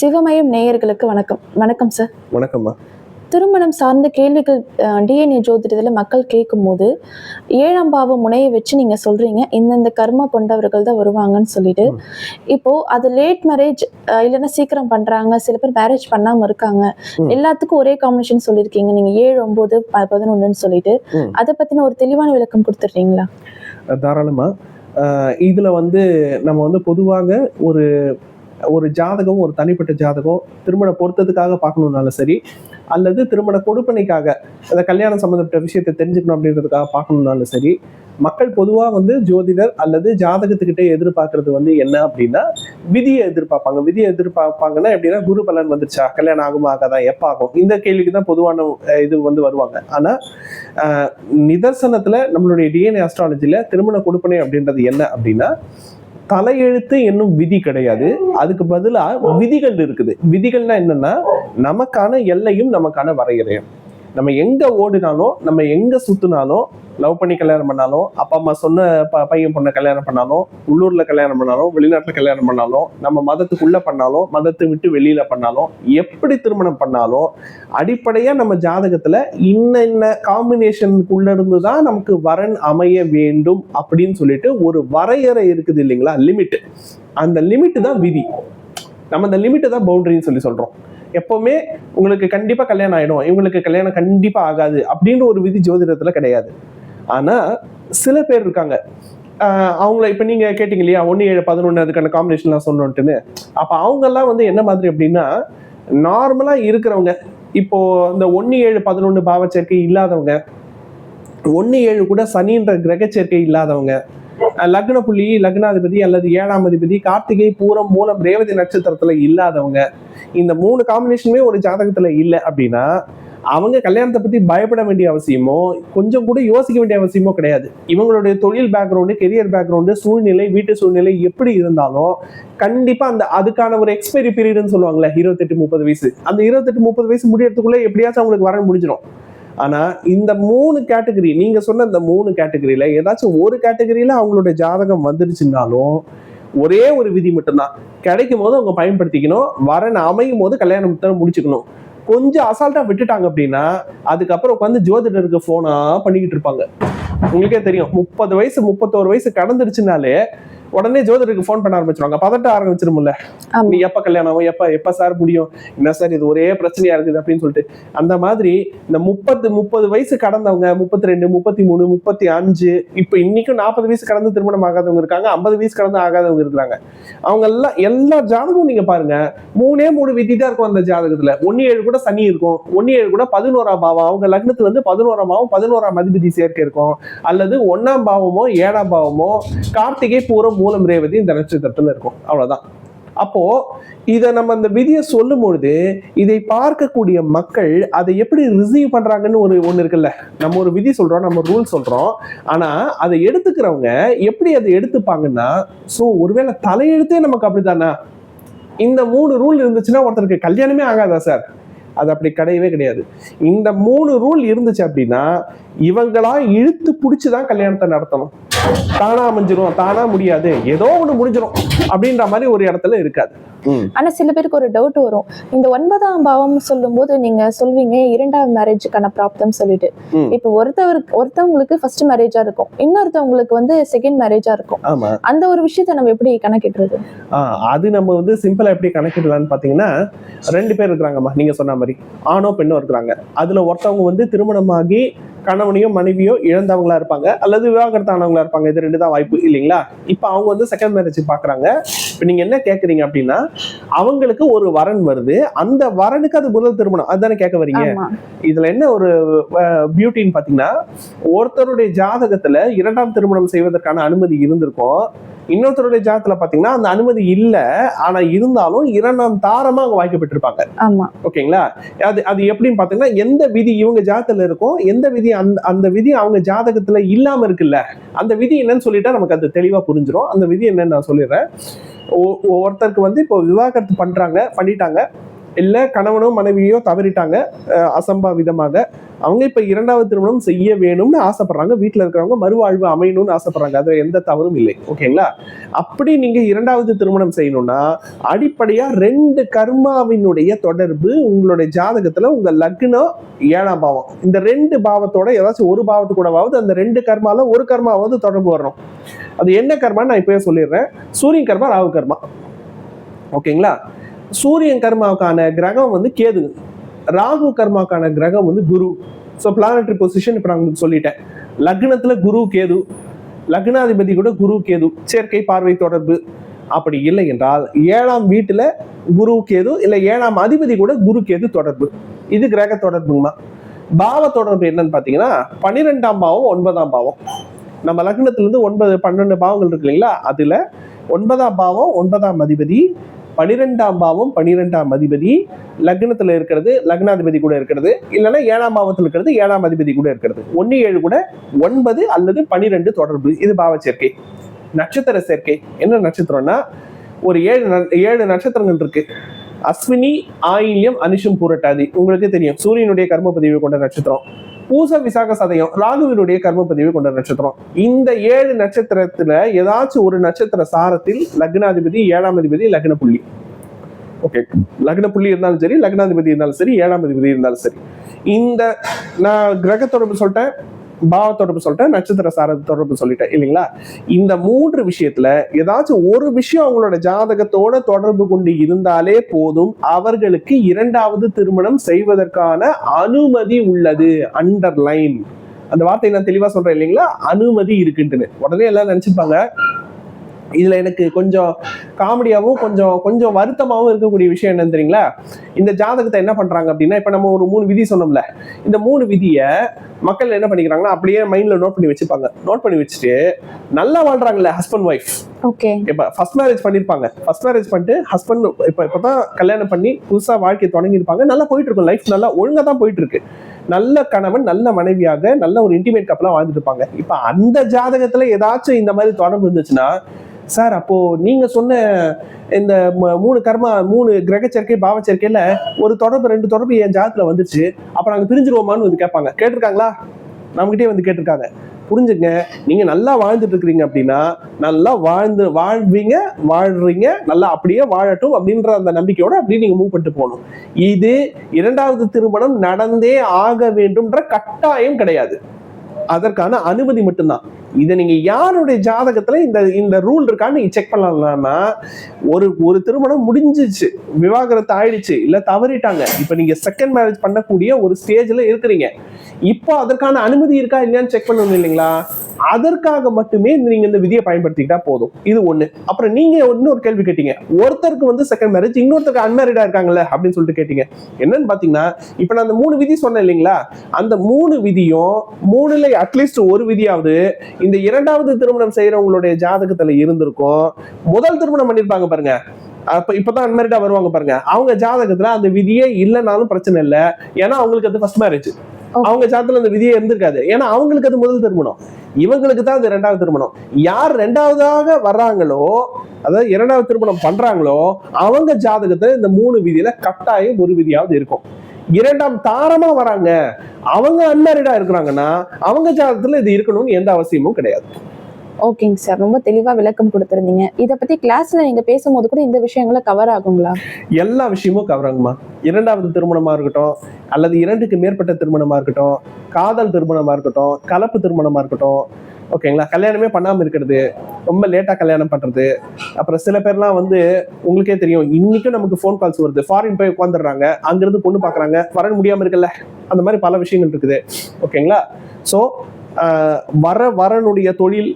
சிவமயம் நேயர்களுக்கு வணக்கம். வணக்கம் சார் வணக்கம்மா. திருமணம் சார்ந்த கேள்விகள் டிஎன்ஏ ஜோதிடத்தில் மக்கள் கேட்கும்போது ஏழாம் பாவ முனையை வச்சு நீங்க சொல்றீங்க. இந்தந்த கர்மா கொண்டவர்கள் தான் வருவாங்கன்னு சொல்லிட்டு. ம். இப்போ அது லேட் மேரேஜ் இல்லைன்னா சீக்கிரம் பண்றாங்க சில பேர் மேரேஜ் பண்ணாம இருக்காங்க. எல்லாத்துக்கும் ஒரே காம்பினேஷன் சொல்லியிருக்கீங்க. நீங்க ஏழு ஒன்பது ப- பதினொன்றுன்னு சொல்லிட்டு. அதை பத்தின ஒரு தெளிவான விளக்கம் கொடுத்துட்றீங்களா தாராளமா. ஆஹ் இதுல வந்து நம்ம வந்து பொதுவாக ஒரு ஒரு ஜாதகம் ஒரு தனிப்பட்ட ஜாதகம் திருமண பொருத்தத்துக்காக பார்க்கணுன்னாலும் சரி அல்லது திருமண கொடுப்பனைக்காக அந்த கல்யாணம் சம்மந்தப்பட்ட விஷயத்தை தெரிஞ்சுக்கணும் அப்படின்றதுக்காக பார்க்கணுன்னாலும் சரி மக்கள் பொதுவாக வந்து ஜோதிடர் அல்லது ஜாதகத்துக்கிட்டே எதிர்பார்க்கறது வந்து என்ன அப்படின்னா விதியை எதிர்பார்ப்பாங்க. விதியை எதிர்பார்ப்பாங்கன்னா எப்படின்னா குரு பலன் வந்துருச்சா? கல்யாணம் ஆகுமா ஆகாதா? எப்ப ஆகும்? இந்த கேள்விக்கு தான் பொதுவான இது வந்து வருவாங்க. ஆனால் நிதர்சனத்தில் நம்மளுடைய டிஎன்ஏ அஸ்ட்ராலஜியில் திருமண கொடுப்பனை அப்படின்றது என்ன அப்படின்னா தலையெழுத்து என்னும் விதி கிடையாது. அதுக்கு பதிலாக விதிகள் இருக்குது. விதிகள்னா என்னன்னா நமக்கான எல்லையும் நமக்கான வரையறையும். நம்ம எங்க ஓடினாலும் நம்ம எங்க சுத்தினாலும் லவ் பண்ணி கல்யாணம் பண்ணாலும் அப்பா அம்மா சொன்ன ப- பையன் பொண்ணை கல்யாணம் பண்ணாலும் உள்ளூர்ல கல்யாணம் பண்ணாலும் வெளிநாட்டுல கல்யாணம் பண்ணாலும் நம்ம மதத்துக்குள்ள பண்ணாலும் மதத்தை விட்டு வெளியில பண்ணாலும் எப்படி திருமணம் பண்ணாலும் அடிப்படையா நம்ம ஜாதகத்துல இன்ன இன்ன காம்பினேஷனுக்குள்ள இருந்து தான் நமக்கு வரன் அமைய வேண்டும் அப்படின்னு சொல்லிட்டு ஒரு வரையறை இருக்குது இல்லைங்களா? லிமிட் அந்த லிமிட் தான் விதி. நம்ம அந்த லிமிட்டு தான் பவுண்டரின்னு சொல்லி சொல்றோம். எப்பவுமே உங்களுக்கு கண்டிப்பா கல்யாணம் ஆயிடும். இவங்களுக்கு கல்யாணம் கண்டிப்பா ஆகாது அப்படின்னு ஒரு விதி ஜோதிடத்துல கிடையாது. ஆனா சில பேர் இருக்காங்க. அவங்கள இப்ப நீங்க கேட்டீங்க இல்லையா ஒன்னு ஏழு பதினொன்னு அதுக்கான காம்பினேஷன்லாம் சொன்னோன்ட்டுன்னு. அப்ப அவங்க எல்லாம் வந்து என்ன மாதிரி அப்படின்னா நார்மலா இருக்கிறவங்க இப்போ இந்த ஒன்னு ஏழு பதினொன்னு பாவ சேர்க்கை இல்லாதவங்க ஒன்னு ஏழு கூட சனின்ற கிரக சேர்க்கை இல்லாதவங்க லக்ன புள்ளி லக்னாதிபதி அல்லது ஏழாம் அதிபதி கார்த்திகை பூரம் மூலம் ரேவதி நட்சத்திரத்துல இல்லாதவங்க. இந்த மூணு காம்பினேஷனுமே ஒரு ஜாதகத்துல இல்லை அப்படின்னா அவங்க கல்யாணத்தை பத்தி பயப்பட வேண்டிய அவசியமோ கொஞ்சம் கூட யோசிக்க வேண்டிய அவசியமோ கிடையாது. இவங்களுடைய தொழில் பேக்ரவுண்டு கெரியர் பேக்ரவுண்டு சூழ்நிலை வீட்டு சூழ்நிலை எப்படி இருந்தாலும் கண்டிப்பா அந்த அதுக்கான ஒரு எக்ஸ்பைரி பீரியட்னு சொல்லுவாங்கல்ல இருபத்தெட்டு முப்பது வயசு. அந்த இருபத்தெட்டு முப்பது வயசு முடியறதுக்குள்ள எப்படியாச்சும் அவங்களுக்கு வர முடிஞ்சிடும் ஆனா இந்த மூணு கேட்டகரி நீங்க சொன்ன இந்த மூணு கேட்டகரியில ஏதாச்சும் ஒரு கேட்டகரியில அவங்களுடைய ஜாதகம் வந்துருச்சுனாலும் ஒரே ஒரு விதி மட்டும்தான். கிடைக்கும் போது அவங்க பயன்படுத்திக்கணும் வரன் அமையும் போது கல்யாணம் முடிச்சுக்கணும். கொஞ்சம் அசால்ட்டா விட்டுட்டாங்க அப்படின்னா அதுக்கப்புறம் உட்காந்து ஜோதிடருக்கு போனா பண்ணிக்கிட்டு இருப்பாங்க. உங்களுக்கே தெரியும் முப்பது வயசு முப்பத்தோரு வயசு கடந்துருச்சுனாலே உடனே ஜோதிடருக்கு ஃபோன் பண்ண ஆரம்பிச்சிருவாங்க. பதட்ட ஆரம்பிச்சிருமுல்ல. நீ எப்ப கல்யாணம் எப்ப எப்ப சார் முடியும்? என்ன சார் இது ஒரே பிரச்சனையா இருக்குது அப்படின்னு சொல்லிட்டு. அந்த மாதிரி இந்த முப்பத்து முப்பது வயசு கடந்தவங்க முப்பத்தி ரெண்டு முப்பத்தி மூணு முப்பத்தி அஞ்சு இப்ப இன்னைக்கும் நாற்பது வயசு கடந்து திருமணம் ஆகாதவங்க இருக்காங்க ஐம்பது வயசு கடந்து ஆகாதவங்க இருக்கிறாங்க. அவங்க எல்லாம் எல்லா ஜாதகமும் நீங்க பாருங்க. மூணே மூணு விதி தான் இருக்கும் அந்த ஜாதகத்துல. ஒன்னு ஏழு கூட சனி இருக்கும். ஒன்னு ஏழு கூட பதினோராம் பாவம். அவங்க லக்னத்துல வந்து பதினோராம் பாவம் பதினோராம் அதிபதி சேர்க்கை இருக்கும். அல்லது ஒன்னாம் பாவமோ ஏழாம் பாவமோ கார்த்திகை பூரம் மூலம் ரேவதி இந்த நட்சத்திரத்துல இருக்கும். அவ்வளவுதான். அப்போ இதை நம்ம அந்த விதியை சொல்லும் பொழுது இதை பார்க்கக்கூடிய மக்கள் அதை எப்படி ரிசீவ் பண்றாங்கன்னு ஒரு ஒன்று இருக்குல்ல. நம்ம ஒரு விதி சொல்றோம் நம்ம ரூல் சொல்றோம். ஆனா அதை எடுத்துக்கிறவங்க எப்படி அதை எடுத்துப்பாங்கன்னா ஸோ ஒருவேளை தலையெழுத்தே நமக்கு அப்படித்தானா? இந்த மூணு ரூல் இருந்துச்சுன்னா ஒருத்தருக்கு கல்யாணமே ஆகாதா சார் அது அப்படி கிடையவே கிடையாது. இந்த மூணு ரூல் இருந்துச்சு அப்படின்னா இவங்களா இழுத்து பிடிச்சுதான் கல்யாணத்தை நடத்தணும். தானா அமைஞ்சிரும் தானா முடியாது. ஏதோ ஒண்ணு முடிஞ்சிரும் அப்படின்ற மாதிரி ஒரு இடத்துல இருக்காது. ஆனா சில பேருக்கு ஒரு டவுட் வரும். இந்த ஒன்பதாம் பாவம் சொல்லும்போது நீங்க சொல்வீங்க இரண்டாவது மேரேஜுக்கான பிராப்தம் சொல்லிட்டு. இப்ப ஒருத்தவருக்கு ஒருத்தவங்களுக்கு ஃபர்ஸ்ட் மேரேஜா இருக்கும். இன்னொருத்தவங்களுக்கு வந்து செகண்ட் மேரேஜா இருக்கும். ஆமா. அந்த ஒரு விஷயத்த நம்ம எப்படி கணக்கிடுறது? ஆஹ் அது நம்ம வந்து சிம்பிளா எப்படி கணக்கிடலாம்னு பாத்தீங்கன்னா ரெண்டு பேர் இருக்கிறாங்கம்மா நீங்க சொன்ன மாதிரி. ஆணோ பெண்ணோ இருக்கிறாங்க. அதுல ஒருத்தவங்க வந்து திருமணமாகி கணவனையோ மனைவியோ இழந்தவங்களா இருப்பாங்க. அல்லது விவாகரத்தானவங்களா இருப்பாங்க. இது ரெண்டு தான் வாய்ப்பு இல்லைங்களா? இப்போ அவங்க வந்து செகண்ட் மேரேஜ் பாக்குறாங்க. இப்போ நீங்க என்ன கேக்குறீங்க அப்படின்னா அவங்களுக்கு ஒரு வரன் வருது. அந்த வரனுக்கு அது முதல் திருமணம். அதுதானே கேட்க வரீங்க? இதுல என்ன ஒரு பியூட்டின்னு பாத்தீங்கன்னா ஒருத்தருடைய ஜாதகத்துல இரண்டாம் திருமணம் செய்வதற்கான அனுமதி இருந்திருக்கும். இன்னொருத்தருடைய ஜாதகத்துல பாத்தீங்கன்னா அந்த அனுமதி இல்ல. ஆனா இருந்தாலும் இரண்டாம் தாரமா அவங்க வாய்க்கப்பட்டிருப்பாங்க ஓகேங்களா? அது அது எப்படின்னு பாத்தீங்கன்னா எந்த விதி இவங்க ஜாதகத்துல இருக்கும் எந்த விதி அந்த அந்த விதி அவங்க ஜாதகத்துல இல்லாம இருக்குல்ல அந்த விதி என்னன்னு சொல்லிட்டா நமக்கு அது தெளிவா புரிஞ்சிடும் அந்த விதி என்னன்னு நான் சொல்லிடுறேன். ஒருத்தருக்கு வந்து இப்போ விவாகரத்து பண்றாங்க பண்ணிட்டாங்க. இல்லை கணவனோ மனைவியோ தவறிட்டாங்க அசம்பாவிதமாக. அவங்க இப்போ இரண்டாவது திருமணம் செய்ய வேணும்னு ஆசைப்படுறாங்க. வீட்டில் இருக்கிறவங்க மறுவாழ்வு அமையணும்னு ஆசைப்படுறாங்க. அதில் எந்த தவறும் இல்லை. ஓகேங்களா அப்படி நீங்கள் இரண்டாவது திருமணம் செய்யணும்னா அடிப்படையாக ரெண்டு கர்மாவினுடைய தொடர்பு உங்களுடைய ஜாதகத்தில் உங்கள் லக்னம் ஏழாம் பாவம். இந்த ரெண்டு பாவத்தோட ஏதாச்சும் ஒரு பாவத்து கூடவாவது அந்த ரெண்டு கர்மால ஒரு கர்மாவது தொடர்பு வரணும். அது என்ன கர்மான்னு நான் இப்போயே சொல்லிடுறேன். சூரியன் கர்மா ராகு கர்மா. ஓகேங்களா சூரியன் கர்மாவுக்கான கிரகம் வந்து கேது. ராகு கர்மாக்கான கிரகம் வந்து குரு. ஸோ பிளானட்ரி பொசிஷன் இப்போ நான் உங்களுக்கு சொல்லிட்டேன். லக்னத்தில் குரு கேது. லக்னாதிபதி கூட குரு கேது. சேர்க்கை பார்வை தொடர்பு அப்படி இல்லை என்றால் ஏழாம் வீட்டில் குரு கேது இல்லை ஏழாம் அதிபதி கூட குரு கேது தொடர்பு. இது கிரக தொடர்புங்கம்மா. பாவ தொடர்பு என்னன்னு பார்த்தீங்கன்னா பன்னிரெண்டாம் பாவம் ஒன்பதாம் பாவம். நம்ம லக்னத்துல இருந்து ஒன்பது பன்னெண்டு பாவங்கள் இருக்கு இல்லைங்களா? அதில் ஒன்பதாம் பாவம் ஒன்பதாம் அதிபதி பனிரெண்டாம் பாவம் பனிரெண்டாம் அதிபதி லக்னத்துல இருக்கிறது லக்னாதிபதி கூட இருக்கிறது. இல்லைன்னா ஏழாம் பாவத்தில் இருக்கிறது ஏழாம் அதிபதி கூட இருக்கிறது. ஒன்னு ஏழு கூட ஒன்பது அல்லது பனிரெண்டு தொடர்பு. இது பாவ சேர்க்கை. நட்சத்திர சேர்க்கை. என்ன நட்சத்திரம்னா ஒரு ஏழு ந- ஏழு நட்சத்திரங்கள் இருக்கு. அஸ்வினி ஆயில்யம் அனிஷம் பூரட்டாதி. உங்களுக்கே தெரியும். சூரியனுடைய கர்ம பதிவு கொண்ட நட்சத்திரம். பூச விசாக சதயம் ராகுவினுடைய கர்ம பதிவு கொண்ட நட்சத்திரம். இந்த ஏழு நட்சத்திரத்துல ஏதாச்சும் ஒரு நட்சத்திர சாரத்தில் லக்னாதிபதி ஏழாம் அதிபதி லக்ன புள்ளி. ஓகே. லக்ன புள்ளி இருந்தாலும் சரி லக்னாதிபதி இருந்தாலும் சரி ஏழாம் அதிபதி இருந்தாலும் சரி. இந்த நான் கிரக தொடர்பு சொல்லிட்டேன். பாவ தொடர்பு சொல்லிட்டேன் நட்சத்திர சார தொடர்பு சொல்லிட்டேன் இல்லைங்களா? இந்த மூன்று விஷயத்துல ஏதாச்சும் ஒரு விஷயம் அவங்களோட ஜாதகத்தோட தொடர்பு கொண்டு இருந்தாலே போதும் அவர்களுக்கு இரண்டாவது திருமணம் செய்வதற்கான அனுமதி உள்ளது அண்டர்லைன் அந்த வார்த்தையை நான் தெளிவா சொல்றேன் இல்லைங்களா? அனுமதி இருக்குன்ட்டுன்னு. உடனே எல்லாம் நினைச்சுப்பாங்க இதுல எனக்கு கொஞ்சம் காமெடியாவும் கொஞ்சம் கொஞ்சம் வருத்தமாவும் இருக்கக்கூடிய விஷயம் என்னன்னு தெரியுங்களா? இந்த ஜாதகத்தை என்ன பண்றாங்க அப்படின்னா இப்ப நம்ம ஒரு மூணு விதி சொன்னோம்ல இந்த மூணு விதியை மக்கள் என்ன பண்ணிக்கிறாங்கன்னா அப்படியே மைண்ட்ல நோட் பண்ணி வச்சுப்பாங்க. நோட் பண்ணி வச்சுட்டு நல்லா வாழ்றாங்கல்ல ஹஸ்பண்ட் ஒய்ஃப் ஓகே இப்ப ஃபர்ஸ்ட் மேரேஜ் பண்ணிருப்பாங்க. ஃபர்ஸ்ட் மேரேஜ் பண்ணிட்டு ஹஸ்பண்ட் இப்ப இப்பதான் கல்யாணம் பண்ணி புதுசா வாழ்க்கை தொடங்கியிருப்பாங்க. நல்லா போயிட்டு இருக்கும் லைஃப் நல்லா ஒழுங்கா தான் போயிட்டு இருக்கு நல்ல கணவன் நல்ல மனைவியாக நல்ல ஒரு இன்டிமேட் கப்பலா வாழ்ந்துட்டு இருப்பாங்க. இப்ப அந்த ஜாதகத்துல ஏதாச்சும் இந்த மாதிரி தொடர்பு இருந்துச்சுன்னா சார் அப்போ நீங்க சொன்ன இந்த மூணு கர்மா மூணு கிரக சேர்க்கை பாவ சேர்க்கையில ஒரு தொடர்பு ரெண்டு தொடர்பு என் ஜாதத்துல வந்துச்சு அப்ப நாங்க பிரிஞ்சிருவோமான்னு வந்து கேட்பாங்க. கேட்டிருக்காங்களா? நம்மகிட்டே வந்து கேட்டிருக்காங்க. புரிஞ்சுங்க நீங்க நல்லா வாழ்ந்துட்டு இருக்கிறீங்க அப்படின்னா நல்லா வாழ்ந்து வாழ்வீங்க வாழ்றீங்க நல்லா அப்படியே வாழட்டும் அப்படின்ற அந்த நம்பிக்கையோட அப்படியே நீங்க மூவ் பண்ணிட்டு போகணும். இது இரண்டாவது திருமணம் நடந்தே ஆக வேண்டும்ன்ற கட்டாயம் கிடையாது. அதற்கான அனுமதி மட்டும்தான். இதை நீங்க யாருடைய ஜாதகத்துல இந்த இந்த ரூல் இருக்கான்னு நீங்க செக் பண்ணலாம்னா ஒரு ஒரு திருமணம் முடிஞ்சிச்சு விவாகரத்து ஆயிடுச்சு இல்ல தவறிட்டாங்க. இப்ப நீங்க செகண்ட் மேரேஜ் பண்ணக்கூடிய ஒரு ஸ்டேஜ்ல இருக்கிறீங்க. இப்போ அதற்கான அனுமதி இருக்கா இல்லையான்னு செக் பண்ணணும் இல்லைங்களா? அதற்காக மட்டுமே நீங்க இந்த விதியை பயன்படுத்திக்கிட்டா போதும். இது ஒண்ணு. அப்புறம் நீங்க இன்னொரு கேள்வி கேட்டீங்க. ஒருத்தருக்கு வந்து செகண்ட் மேரேஜ் இன்னொருத்தருக்கு அன்மேரிடா இருக்காங்கல்ல அப்படின்னு சொல்லிட்டு கேட்டீங்க. என்னன்னு பாத்தீங்கன்னா இப்ப நான் அந்த மூணு விதி சொன்னேன் இல்லைங்களா? அந்த மூணு விதியும் மூணுல அட்லீஸ்ட் ஒரு விதியாவது இந்த இரண்டாவது திருமணம் செய்யறவங்களுடைய ஜாதகத்துல இருந்திருக்கும். முதல் திருமணம் பண்ணிருப்பாங்க பாருங்க. அப்ப இப்பதான் அன்மேரிடா வருவாங்க பாருங்க. அவங்க ஜாதகத்துல அந்த விதியே இல்லைனாலும் பிரச்சனை இல்லை. ஏன்னா அவங்களுக்கு அது ஃபர்ஸ்ட் மேரேஜ் அவங்க ஜாத்துல அந்த விதியே இருந்திருக்காது. ஏன்னா அவங்களுக்கு அது முதல் திருமணம். இவங்களுக்கு தான் அது ரெண்டாவது திருமணம். யார் ரெண்டாவதாக வர்றாங்களோ அதாவது இரண்டாவது திருமணம் பண்றாங்களோ அவங்க ஜாதகத்துல இந்த மூணு விதியில கட்டாயம் ஒரு விதியாவது இருக்கும். இரண்டாம் தாரமா வராங்க. அவங்க அன்மேரிடா இருக்கிறாங்கன்னா அவங்க ஜாதகத்துல இது இருக்கணும்னு எந்த அவசியமும் கிடையாது. ஓகேங்க சார். ரொம்ப தெளிவாக விளக்கம் கொடுத்துருந்தீங்க. இதை பற்றி கிளாஸில் நீங்கள் பேசும்போது கூட இந்த விஷயங்களை கவர் ஆகுங்களா? எல்லா விஷயமும் கவராங்கம்மா இரண்டாவது திருமணமாக இருக்கட்டும் அல்லது இரண்டுக்கு மேற்பட்ட திருமணமாக இருக்கட்டும் காதல் திருமணமாக இருக்கட்டும் கலப்பு திருமணமாக இருக்கட்டும் ஓகேங்களா? கல்யாணமே பண்ணாமல் இருக்கிறது ரொம்ப லேட்டாக கல்யாணம் பண்ணுறது அப்புறம் சில பேர்லாம் வந்து உங்களுக்கே தெரியும் இன்றைக்கும் நமக்கு ஃபோன் கால்ஸ் வருது. ஃபாரின் போய் உட்காந்துடுறாங்க அங்கிருந்து பொண்ணு பார்க்குறாங்க வர முடியாமல் இருக்குல்ல? அந்த மாதிரி பல விஷயங்கள் இருக்குது. ஓகேங்களா? ஸோ வர வரனுடைய தொழில்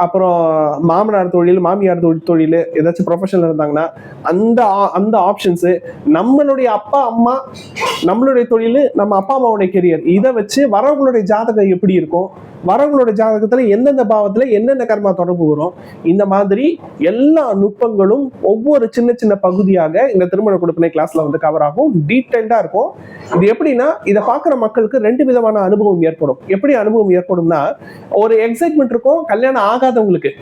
அப்புறம் மாமனார் தொழில் மாமியார் தொழில் தொழில் ஏதாச்சும் ப்ரொஃபஷனல் இருந்தாங்கன்னா அந்த ஆ- அந்த ஆப்ஷன்ஸு நம்மளுடைய அப்பா அம்மா நம்மளுடைய தொழில் நம்ம அப்பா அம்மாவுடைய கெரியர் இதை வச்சு வரவங்களுடைய ஜாதகம் எப்படி இருக்கும்? வரவங்களோட ஜாதகத்துல எந்தெந்த பாவத்துல என்னென்ன கர்மா தொடர்பு வரும்? இந்த மாதிரி எல்லா நுட்பங்களும் ஒவ்வொரு சின்ன சின்ன பகுதியாக இந்த திருமண கொடுப்பினை கிளாஸ்ல வந்து கவர் ஆகும். டீட்டெயில்டா இருக்கும். இது எப்படின்னா இதை பார்க்குற மக்களுக்கு ரெண்டு விதமான அனுபவம் ஏற்படும். எப்படி அனுபவம் ஏற்படும்னா ஒரு எக்ஸைட்மெண்ட் இருக்கும் கல்யாணம் ஆகாதவங்களுக்கு.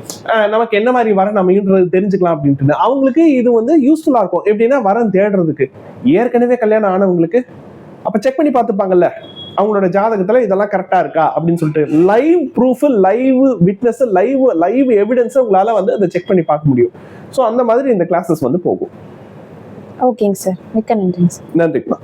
நமக்கு என்ன மாதிரி வரன் அமைன்றது தெரிஞ்சுக்கலாம் அப்படின்ட்டு. அவங்களுக்கு இது வந்து யூஸ்ஃபுல்லா இருக்கும். எப்படின்னா வரம் தேடுறதுக்கு. ஏற்கனவே கல்யாணம் ஆனவங்களுக்கு. அப்ப செக் பண்ணி பார்த்துப்பாங்கல்ல? அவங்களோட ஜாதகத்துல இதெல்லாம் கரெக்டா இருக்கா அப்படின்னு சொல்லிட்டு live proof live witness live live evidence உங்களால வந்து அதை செக் பண்ணி பார்க்க முடியும். ஸோ அந்த மாதிரி இந்த கிளாஸஸ் வந்து போகும். ஓகேங்க சார் மிக்க நன்றிங்க சார் நன்றிப்பா